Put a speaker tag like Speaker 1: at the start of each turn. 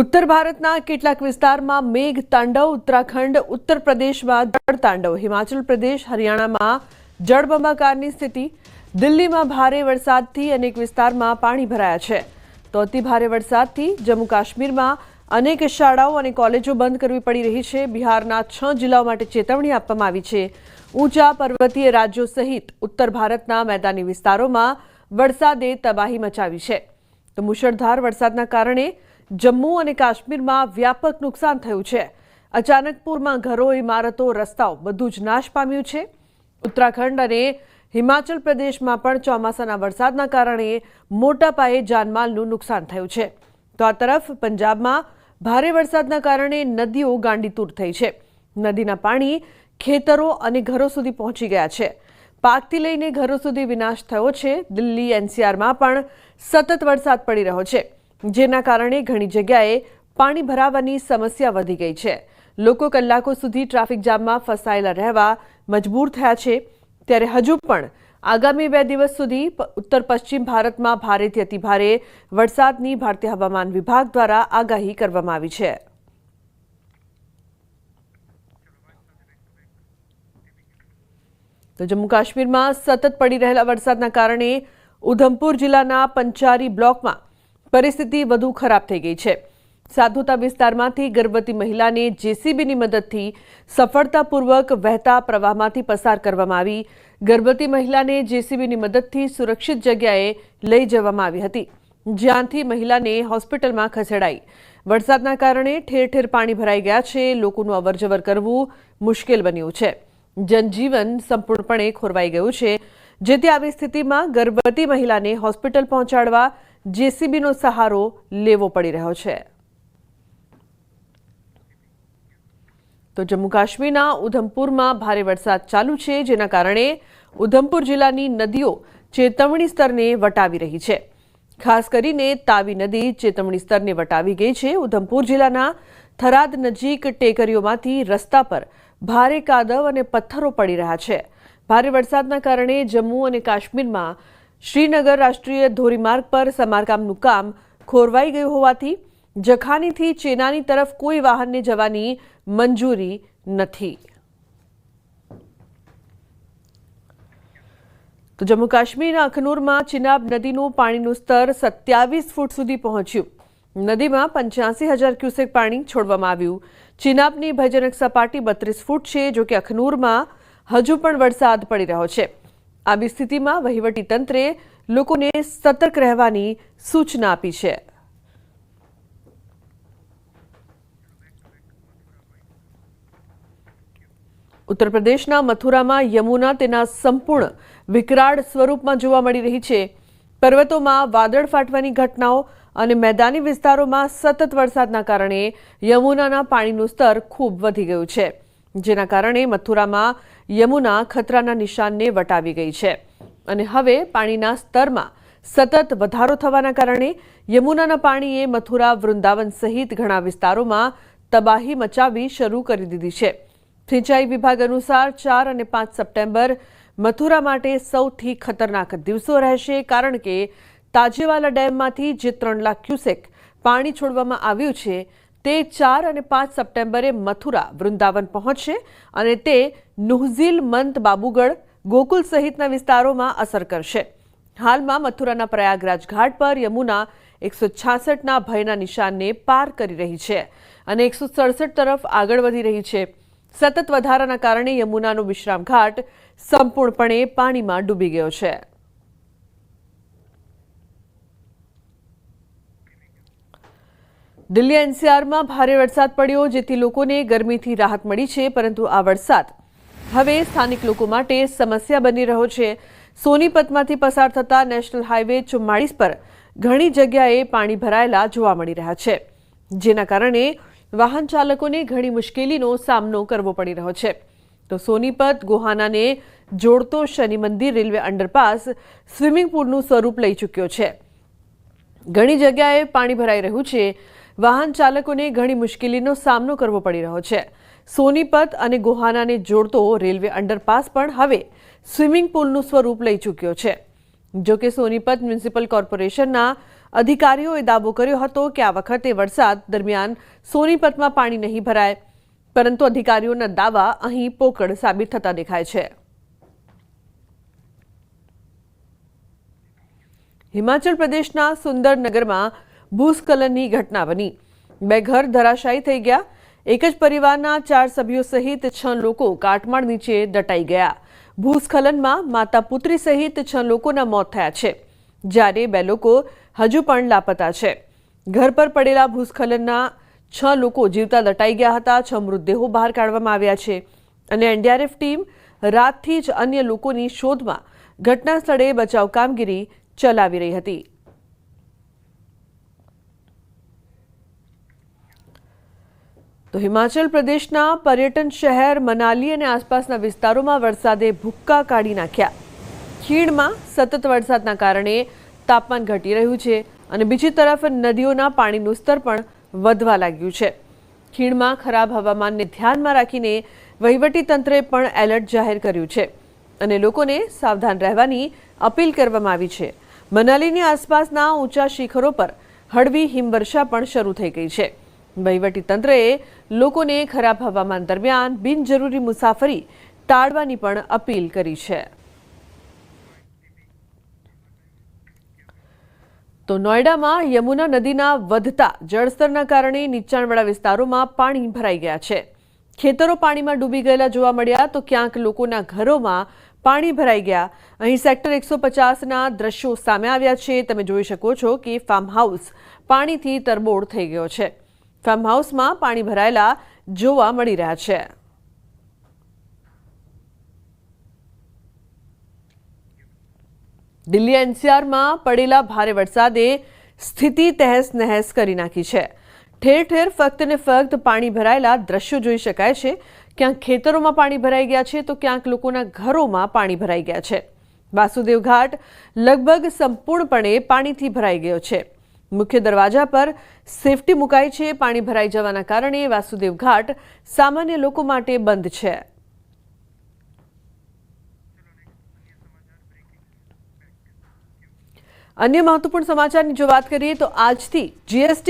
Speaker 1: ઉત્તર ભારતના કેટલાક વિસ્તારમાં મેઘ તાંડવ, ઉત્તરાખંડ, ઉત્તર પ્રદેશમાં જળ તાંડવ. હિમાચલ પ્રદેશ, હરિયાણામાં જળબંબાકારની સ્થિતિ. દિલ્હીમાં ભારે વરસાદથી અનેક વિસ્તારમાં પાણી ભરાયા છે. તો અતિ ભારે વરસાદથી જમ્મુ કાશ્મીરમાં અનેક શાળાઓ અને કોલેજો બંધ કરવી પડી રહી છે. બિહારના છ જિલ્લાઓ માટે ચેતવણી આપવામાં આવી છે. ઊંચા પર્વતીય રાજ્યો સહિત ઉત્તર ભારતના મેદાની વિસ્તારોમાં વરસાદે તબાહી મચાવી છે. તો મુશળધાર વરસાદના કારણે જમ્મુ અને કાશ્મીરમાં વ્યાપક નુકસાન થયું છે. અચાનકપુરમાં ઘરો, ઇમારતો, રસ્તાઓ બધું જ નાશ પામ્યું છે. ઉત્તરાખંડ અને હિમાચલ પ્રદેશમાં પણ ચોમાસાના વરસાદના કારણે મોટા પાયે જાનમાલનું નુકસાન થયું છે. તો આ તરફ પંજાબમાં ભારે વરસાદના કારણે નદીઓ ગાંડીતૂર થઈ છે. નદીના પાણી ખેતરો અને ઘરો સુધી પહોંચી ગયા છે. પાકથી લઈને ઘરો સુધી વિનાશ થયો છે. દિલ્હી, એનસીઆરમાં પણ સતત વરસાદ પડી રહ્યો છે. જેના કારણે ઘણી જગ્યાએ પાણી ભરાવાની સમસ્યા વધી ગઈ છે. લોકો કલાકો સુધી ટ્રાફિક જામમાં ફસાયેલા રહેવા મજબૂર થયા છે. ત્યારે હજુ પણ આગામી બે દિવસ સુધી ઉત્તર પશ્ચિમ ભારતમાં ભારેથી અતિભારે વરસાદની ભારતીય હવામાન વિભાગ દ્વારા આગાહી કરવામાં આવી છે. તો જમ્મુ કાશ્મીરમાં સતત પડી રહેલા વરસાદના કારણે ઉધમપુર જિલ્લાના પંચારી બ્લોકમાં પરિસ્થિતિ વધુ ખરાબ થઈ ગઈ છે. સાધુતા વિસ્તારમાંથી ગર્ભવતી મહિલાને જેસીબીની મદદથી સફળતાપૂર્વક વહેતા પ્રવાહમાંથી પસાર કરવામાં આવી. ગર્ભવતી મહિલાને જેસીબીની મદદથી સુરક્ષિત જગ્યાએ લઈ જવામાં આવી હતી. જ્યાંથી મહિલાને હોસ્પિટલમાં ખસેડાઈ. વરસાદના કારણે ઠેર ઠેર પાણી ભરાઈ ગયા છે. લોકોનું અવરજવર કરવું મુશ્કેલ બન્યું છે. જનજીવન સંપૂર્ણપણે ખોરવાઈ ગયું છે. જેથી આવી સ્થિતિમાં ગર્ભવતી મહિલાને હોસ્પિટલ પહોંચાડવા જેસીબીનો સહારો લેવો પડી રહ્યો છે. તો જમ્મુ કાશ્મીરના ઉધમપુરમાં ભારે વરસાદ ચાલુ છે, જેના કારણે ઉધમપુર જિલ્લાની નદીઓ ચેતવણી સ્તરને વટાવી રહી છે. ખાસ કરીને તાવી નદી ચેતવણી સ્તરને વટાવી ગઈ છે. ઉધમપુર જિલ્લાના થરાદ નજીક ટેકરીઓમાંથી રસ્તા પર ભારે કાદવ અને પથ્થરો પડી રહ્યા છે. ભારે વરસાદના કારણે જમ્મુ અને કાશ્મીરમાં શ્રીનગર રાષ્ટ્રીય ધોરીમાર્ગ પર સમારકામનું કામ ખોરવાઈ ગયું હોવાથી જખાનીથી ચેનાની તરફ કોઈ વાહનને જવાની મંજૂરી નથી. જમ્મુ કાશ્મીરના અખનૂરમાં ચિનાબ નદીનું પાણીનું સ્તર સત્યાવીસ ફૂટ સુધી પહોંચ્યું. નદીમાં પંચ્યાસી હજાર ક્યુસેક પાણી છોડવામાં આવ્યું. ચિનાબની ભયજનક સપાટી બત્રીસ ફૂટ છે જો કે અખનૂરમાં હજુ પણ વરસાદ પડી રહ્યો છે. આવી સ્થિતિમાં વહીવટી તંત્રે લોકોને સતર્ક રહેવાની સૂચના આપી છે. ઉત્તર પ્રદેશના મથુરામાં યમુના તેના સંપૂર્ણ વિકરાળ સ્વરૂપમાં જોવા મળી રહી છે. પર્વતોમાં વાદળ ફાટવાની ઘટનાઓ અને મેદાની વિસ્તારોમાં સતત વરસાદના કારણે યમુનાના પાણીનું સ્તર ખૂબ વધી ગયું છે. જેના કારણે મથુરામાં યમુના ખતરાના નિશાનને વટાવી ગઈ છે. અને હવે પાણીના સ્તરમાં સતત વધારો થવાના કારણે યમુનાના પાણીએ મથુરા, વૃંદાવન સહિત ઘણા વિસ્તારોમાં તબાહી મચાવી શરૂ કરી દીધી છે. સિંચાઈ વિભાગ અનુસાર ચાર અને પાંચ સપ્ટેમ્બર મથુરા માટે સૌથી ખતરનાક દિવસો રહેશે કારણ કે તાજેવાલા ડેમમાંથી જે ત્રણ લાખ ક્યુસેક પાણી છોડવામાં આવ્યું છે તે ચાર અને પાંચ સપ્ટેમ્બરે મથુરા, વૃંદાવન પહોંચશે અને તે નુહઝીલ મંત બાબુગઢ, ગોકુલ સહિતના વિસ્તારોમાં અસર કરશે. હાલમાં મથુરાના પ્રયાગરાજ ઘાટ પર યમુના એકસો છાસઠના ભયના નિશાનને પાર કરી રહી છે અને એકસો સડસઠ તરફ આગળ વધી રહી છે. સતત વધારાના કારણે યમુનાનો વિશ્રામ ઘાટ સંપૂર્ણપણે પાણીમાં ડૂબી ગયો છે. દિલ્હી એનસીઆરમાં ભારે વરસાદ પડ્યો, જેથી લોકોને ગરમીથી રાહત મળી છે, પરંતુ આ વરસાદ હવે સ્થાનિક લોકો માટે સમસ્યા બની રહ્યો છે. સોનીપતમાંથી પસાર થતા નેશનલ હાઈવે ચુમ્માળીસ પર ઘણી જગ્યાએ પાણી ભરાયેલા જોવા મળી રહ્યા છે. જેના કારણે વાહન ચાલકોને ઘણી મુશ્કેલીનો સામનો કરવો પડી રહ્યો છે. તો સોનીપત ગોહાનાને જોડતો શનિ મંદિર રેલવે અંડરપાસ સ્વિમિંગ પુલનું સ્વરૂપ લઈ ચૂક્યો છે. ઘણી જગ્યાએ પાણી ભરાઈ રહ્યું છે. વાહન ચાલકોને ઘણી મુશ્કેલીનો સામનો કરવો પડી રહ્યો છે. સોનીપત અને ગોહાનાને જોડતો રેલવે અંડરપાસ પણ હવે સ્વિમિંગ પુલનું સ્વરૂપ લઈ ચૂક્યો છે. જોકે સોનીપત મ્યુનિસિપલ કોર્પોરેશનના અધિકારીઓએ દાવો કર્યો હતો કે આ વખતે વરસાદ દરમિયાન સોનીપતમાં પાણી નહીં ભરાય, પરંતુ અધિકારીઓના દાવા અહીં પોકળ સાબિત થતા દેખાય છે. હિમાચલ પ્રદેશના સુંદરનગરમાં ભૂસ્ખલનની ઘટના બની. બે ઘર ધરાશાયી થઈ ગયા. એક જ પરિવારના ચાર સભ્યો સહિત છ લોકો કાટમાળ નીચે દટાઈ ગયા. ભૂસ્ખલનમાં માતા પુત્રી સહિત છ લોકોના મોત થયા છે, જ્યારે બે લોકો હજુ પણ લાપતા છે. ઘર પર પડેલા ભૂસ્ખલનના છ લોકો જીવતા દટાઈ ગયા હતા. છ મૃતદેહો બહાર કાઢવામાં આવ્યા છે અને એનડીઆરએફ ટીમ રાતથી જ અન્ય લોકોની શોધમાં ઘટના સ્થળે બચાવ કામગીરી ચલાવી રહી હતી. તો હિમાચલ પ્રદેશના પર્યટન શહેર મનાલી અને આસપાસના વિસ્તારોમાં વરસાદે ભૂક્કા કાઢી નાખ્યા. ખીણમાં સતત વરસાદના કારણે તાપમાન ઘટી રહ્યું છે અને બીજી તરફ નદીઓના પાણીનું સ્તર પણ વધવા લાગ્યું છે. ખીણમાં ખરાબ હવામાનને ધ્યાનમાં રાખીને વહીવટીતંત્રે પણ એલર્ટ જાહેર કર્યું છે અને લોકોને સાવધાન રહેવાની અપીલ કરવામાં આવી છે. મનાલીની આસપાસના ઊંચા શિખરો પર હળવી હિમવર્ષા પણ શરૂ થઈ ગઈ છે. વહીવટીતંત્રએ લોકોને ખરાબ હવામાન દરમિયાન બિનજરૂરી મુસાફરી ટાળવાની પણ અપીલ કરી છે. તો નોઈડામાં યમુના નદીના વધતા જળસ્તરના કારણે નીચાણવાળા વિસ્તારોમાં પાણી ભરાઈ ગયા છે. ખેતરો પાણીમાં ડૂબી ગયેલા જોવા મળ્યા તો ક્યાંક લોકોના ઘરોમાં પાણી ભરાઈ ગયા. અહીં સેક્ટર એકસો પચાસના દ્રશ્યો સામે આવ્યા છે. તમે જોઈ શકો છો કે ફાર્મ હાઉસ પાણીથી તરબોળ થઈ ગયો છે. ફાર્મ હાઉસમાં પાણી ભરાયેલા જોવા મળી રહ્યા છે. દિલ્હી એનસીઆરમાં પડેલા ભારે વરસાદે સ્થિતિ તહેસ નહેસ કરી નાખી છે. ઠેર ઠેર ફક્ત ને ફક્ત પાણી ભરાયેલા દ્રશ્યો જોઈ શકાય છે. ક્યાંક ખેતરોમાં પાણી ભરાઈ ગયા છે તો ક્યાંક લોકોના ઘરોમાં પાણી ભરાઈ ગયા છે. વાસુદેવ ઘાટ લગભગ સંપૂર્ણપણે પાણીથી ભરાઈ ગયો છે. મુખ્ય દરવાજા પર સેફટી મુકાઈ છે, પાણી ભરાઈ જવાના કારણે વાસુદેવ ઘાટ સામાન્ય લોકો માટે બંધ છે. અન્ય મહત્વપૂર્ણ સમાચારની જો વાત કરીએ તો આજથી જીએસટી